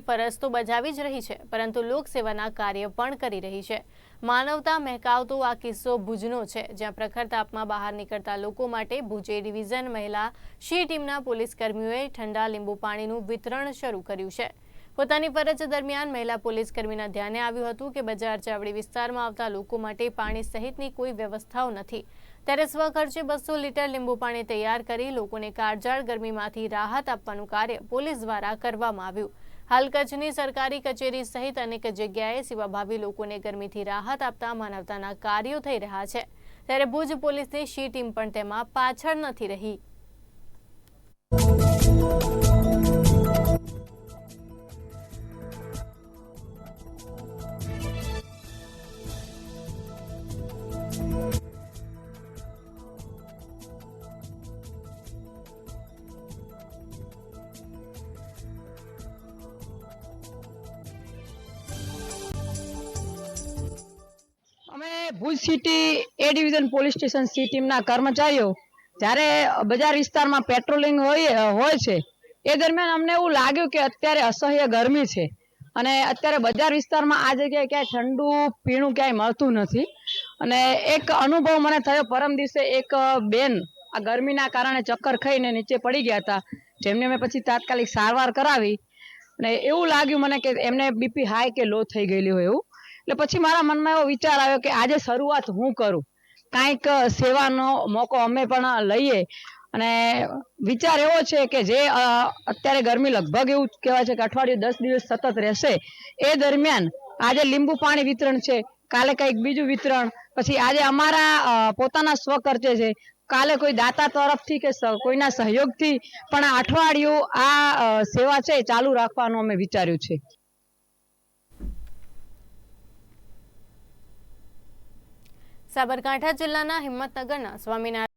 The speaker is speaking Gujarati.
ફરજ તો બજાવી જ રહી છે, પરંતુ લોકસેવાના કાર્ય પણ કરી રહી છે. માનવતા મહેકાવતો આ કિસ્સો ભુજનો છે, જ્યાં પ્રખર તાપમાં બહાર નીકળતા લોકો માટે ભુજે ડિવિઝન મહિલા શી ટીમના પોલીસ કર્મીઓએ ઠંડા લીંબુ પાણીનું વિતરણ શરૂ કર્યું છે. પોતાની ફરજ દરમિયાન મહિલા પોલીસ કર્મીના ધ્યાને આવ્યું હતું કે બજાર ચાવડી વિસ્તારમાં આવતા લોકો માટે પાણી સહિતની કોઈ વ્યવસ્થાઓ નથી. ત્યારે સ્વખર્ચે બસો લીટર લીંબુ પાણી તૈયાર કરી લોકોને કાળજાળ ગરમીમાંથી રાહત આપવાનું કાર્ય પોલીસ દ્વારા કરવામાં આવ્યું. હાલ કચ્છની સરકારી કચેરી સહિત અનેક જગ્યાએ સેવાભાવી લોકોને ગરમીથી રાહત આપતા માનવતાના કાર્યો થઈ રહ્યા છે. ત્યારે ભુજ પોલીસની શી ટીમ પણ તેમાં પાછળ નથી રહી. Bhuj city A division police station C ટીમના કર્મચારીઓ, જ્યારે બજાર વિસ્તારમાં પેટ્રોલિંગ હોય હોય છે, એ દરમિયાન અમને એવું લાગ્યું કે અત્યારે અસહ્ય ગરમી છે. અને અત્યારે બજાર વિસ્તારમાં આ જગ્યાએ ક્યાંય ઠંડુ, પીણું ક્યાંય મળતું નથી. અને એક અનુભવ મને થયો, પરમ દિવસે એક બેન આ ગરમીના કારણે ચક્કર ખાઈને નીચે પડી ગયા હતા, જેમને મેં પછી તાત્કાલિક સારવાર કરાવી. અને એવું લાગ્યું મને કે એમને બીપી હાઈ કે લો થઈ ગયેલી હોય એવું. એટલે પછી મારા મનમાં એવો વિચાર આવ્યો કે આજે શરૂઆત હું કરું? કાંઈક સેવાનો મોકો અમે પણ લઈએ. અને વિચાર એવો છે કે જે અત્યારે ગરમી લગભગ એવું કહેવાય છે કે અઠવાડિયું દસ દિવસ સતત રહેશે. એ દરમિયાન આજે લીંબુ પાણી વિતરણ છે, કાલે કંઈક બીજું વિતરણ, પછી આજે અમારા પોતાના સ્વખર્ચે છે. કાલે કોઈ દાતા તરફથી કે કોઈના સહયોગથી પણ અઠવાડિયું આ સેવા છે ચાલુ રાખવાનું અમે વિચાર્યું છે. સાબરકાંઠા જિલ્લાના હિંમતનગરના સ્વામિનારાયણ